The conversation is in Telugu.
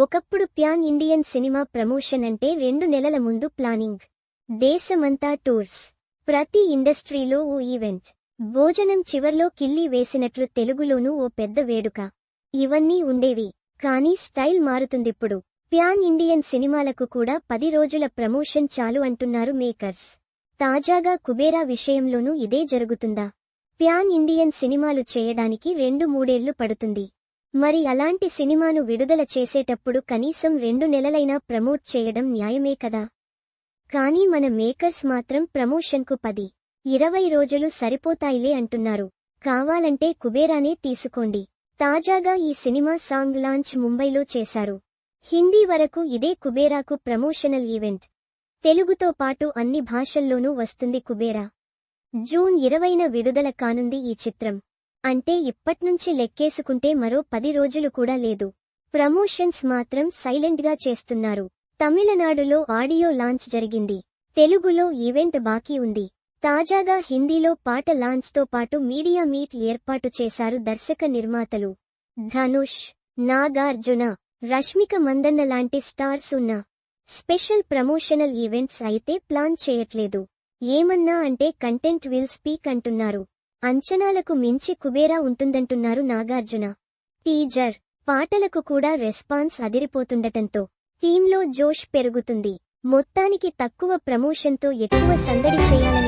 ఒకప్పుడు ప్యాన్ ఇండియన్ సినిమా ప్రమోషన్ అంటే రెండు నెలల ముందు ప్లానింగ్. దేశమంతా టూర్స్. ప్రతి ఇండస్ట్రీలో ఓ ఈవెంట్. భోజనం చివర్లో కిల్లి వేసినట్లు తెలుగులోనూ ఓ పెద్ద వేడుక. ఇవన్నీ ఉండేవి. కానీ స్టైల్ మారుతుందిప్పుడు. ప్యాన్ ఇండియన్ సినిమాలకు కూడా పది రోజుల ప్రమోషన్ చాలు అంటున్నారు మేకర్స్. తాజాగా కుబేరా విషయంలోనూ ఇదే జరుగుతుందా? ప్యాన్ ఇండియన్ సినిమాలు చేయడానికి రెండు మూడేళ్ళు పడుతుంది. మరి అలాంటి సినిమాను విడుదల చేసేటప్పుడు కనీసం రెండు నెలలైనా ప్రమోట్ చేయడం న్యాయమే కదా? కానీ మన మేకర్స్ మాత్రం ప్రమోషన్కు పది ఇరవై రోజులు సరిపోతాయిలే అంటున్నారు. కావాలంటే కుబేరానే తీసుకోండి. తాజాగా ఈ సినిమా సాంగ్ లాంచ్ ముంబైలో చేశారు. హిందీ వరకు ఇదే కుబేరాకు ప్రమోషనల్ ఈవెంట్. తెలుగుతో పాటు అన్ని భాషల్లోనూ వస్తుంది కుబేరా. జూన్ ఇరవైన విడుదల కానుంది ఈ చిత్రం. అంటే ఇప్పట్నుంచి లెక్కేసుకుంటే మరో పది రోజులు కూడా లేదు. ప్రమోషన్స్ మాత్రం సైలెంట్గా చేస్తున్నారు. తమిళనాడులో ఆడియో లాంచ్ జరిగింది. తెలుగులో ఈవెంట్ బాకీ ఉంది. తాజాగా హిందీలో పాట లాంచ్తో పాటు మీడియా మీట్ ఏర్పాటు చేశారు దర్శక నిర్మాతలు. ధనుష్ నాగార్జున రష్మిక మందన్న లాంటి స్టార్స్ ఉన్న స్పెషల్ ప్రమోషనల్ ఈవెంట్స్ అయితే ప్లాన్ చేయట్లేదు. ఏమన్నా అంటే కంటెంట్ విల్ స్పీక్ అంటున్నారు. అంచనాలకు మించి కుబేరా ఉంటుందంటున్నారు నాగార్జున. టీజర్. పాటలకు కూడా రెస్పాన్స్ అదిరిపోతుండటంతో టీంలో జోష్ పెరుగుతుంది. మొత్తానికి తక్కువ ప్రమోషన్తో ఎక్కువ సందడి చేయాలని